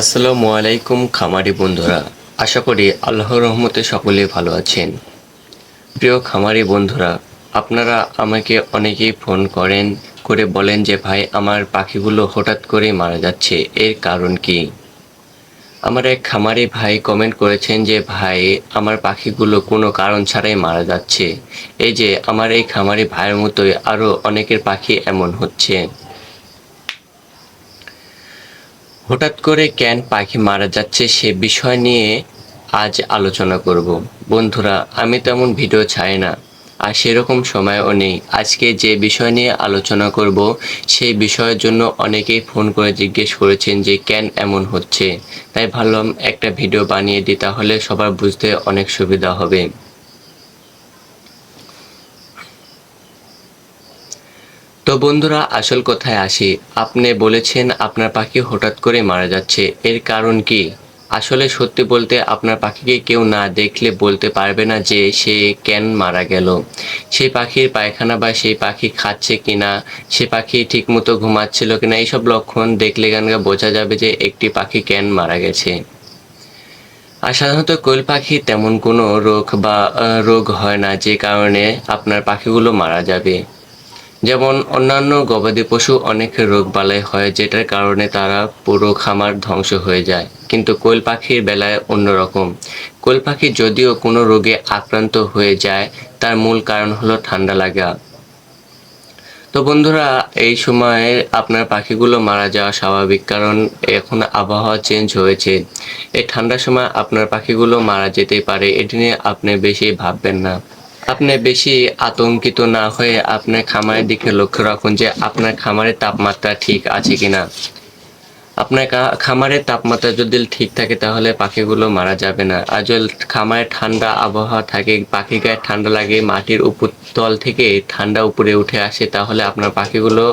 আসসালামু আলাইকুম খামারি বন্ধুরা, আশা করি আল্লাহর রহমতে সকলেই ভালো আছেন। প্রিয় খামারি বন্ধুরা, আপনারা আমাকে অনেকেই ফোন করেন, করে বলেন যে, ভাই, আমার পাখিগুলো হঠাৎ করে মারা যাচ্ছে, এর কারণ কি? আমার এক খামারি ভাই কমেন্ট করেছেন যে, ভাই, আমার পাখিগুলো কোনো কারণ ছাড়াই মারা যাচ্ছে। এই যে, আমার এই খামারি ভাইয়ের মতোই আরও অনেকের পাখি এমন হচ্ছে। হঠাৎ করে কেন পাখি মারা যাচ্ছে সে বিষয় নিয়ে আজ আলোচনা করব। বন্ধুরা, আমি তেমন ভিডিও ছাই না, আর সেরকম সময়ও নেই। আজকে যে বিষয় নিয়ে আলোচনা করব, সেই বিষয়ের জন্য অনেকেই ফোন করে জিজ্ঞেস করেছেন যে কেন এমন হচ্ছে। তাই ভাবলাম একটা ভিডিও বানিয়ে দিই, তাহলে সবার বুঝতে অনেক সুবিধা হবে। তো বন্ধুরা, আসল কথায় আসি। আপনি বলেছেন আপনার পাখি হঠাৎ করে মারা যাচ্ছে। এর কারণ কি? আসলে সত্যি বলতে আপনার পাখিকে কেউ না দেখলে বলতে পারবে না যে সে কেন মারা গেল। সেই পাখির পায়খানা বা সেই পাখি খাচ্ছে কিনা, সে পাখি ঠিকমতো ঘুমাচ্ছিল কিনা, এইসব লক্ষণ দেখলে গানগা বোঝা যাবে যে একটি পাখি কেন মারা গেছে। আর সাধারণত কোয়েল পাখি তেমন কোনো রোগ বা রোগ হয় না যে কারণে আপনার পাখিগুলো মারা যাবে। যেমন অন্যান্য গবাদি পশু অনেক রোগ বালাই হয়, যেটার কারণে তারা পুরো খামার ধ্বংস হয়ে যায়। কিন্তু কোয়েল পাখির বেলায় অন্যরকম। কোয়েল পাখি যদিও কোনো রোগে আক্রান্ত হয়ে যায়, তার মূল কারণ হলো ঠান্ডা লাগা। তো বন্ধুরা, এই সময়ে আপনার পাখিগুলো মারা যাওয়া স্বাভাবিক, কারণ এখন আবহাওয়া চেঞ্জ হয়েছে। এই ঠান্ডার সময় আপনার পাখিগুলো মারা যেতেই পারে, এটি নিয়ে আপনি বেশি ভাববেন না। আপনি বেশি আতঙ্কিত না হয়ে আপনার খামারের দিকে লক্ষ্য রাখুন যে আপনার খামারের তাপমাত্রা ঠিক আছে কিনা। আপনার খামারের তাপমাত্রা যদি ঠিক থাকে তাহলে পাখিগুলো মারা যাবে না। আর যদি খামারে ঠান্ডা আবহাওয়া থাকে পাখি গায়ে ঠান্ডা লাগে, মাটির উপর তল থেকে ঠান্ডা উপরে উঠে আসে, তাহলে আপনার পাখিগুলো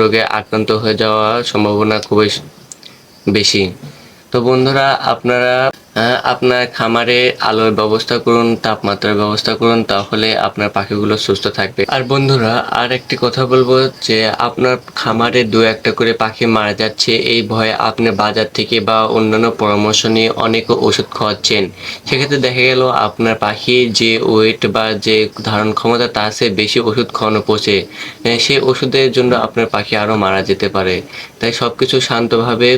রোগে আক্রান্ত হয়ে যাওয়ার সম্ভাবনা খুবই বেশি। তো বন্ধুরা, আপনারা আপনার খামারে আলোর ব্যবস্থা করুন, তাপমাত্রার ব্যবস্থা করুন, তাহলে আপনার পাখিগুলো সুস্থ থাকবে। আর বন্ধুরা আর একটি কথা বলব যে, আপনার খামারে দু একটা করে পাখি মারা যাচ্ছে, এই ভয়ে আপনি বাজার থেকে বা অন্যান্য পরামর্শ নিয়ে অনেক ওষুধ খাওয়াচ্ছেন। সেক্ষেত্রে দেখা গেল আপনার পাখি যে ওয়েট বা যে ধারণ ক্ষমতা, তার চেয়ে বেশি ওষুধ খাওয়ানো পচে। সেই ওষুধের জন্য আপনার পাখি আরও মারা যেতে পারে। তাই সব কিছু শান্তভাবে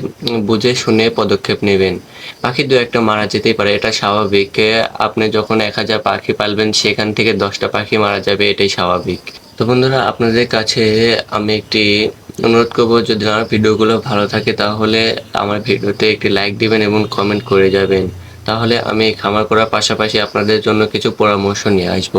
বুঝে শুনে পদক্ষেপ নেবেন। পাখি দু একটা মারা যেতেই পারে, এটা স্বাভাবিক। আপনি যখন এক হাজার পাখি পালবেন, সেখান থেকে দশটা পাখি মারা যাবে, এটাই স্বাভাবিক। তো বন্ধুরা, আপনাদের কাছে আমি একটি অনুরোধ করব, যদি আমার ভিডিওগুলো ভালো থাকে, তাহলে আমার ভিডিওতে একটি লাইক দিবেন এবং কমেন্ট করে যাবেন। তাহলে আমি খামার করার পাশাপাশি আপনাদের জন্য কিছু পরামর্শ নিয়ে আসব।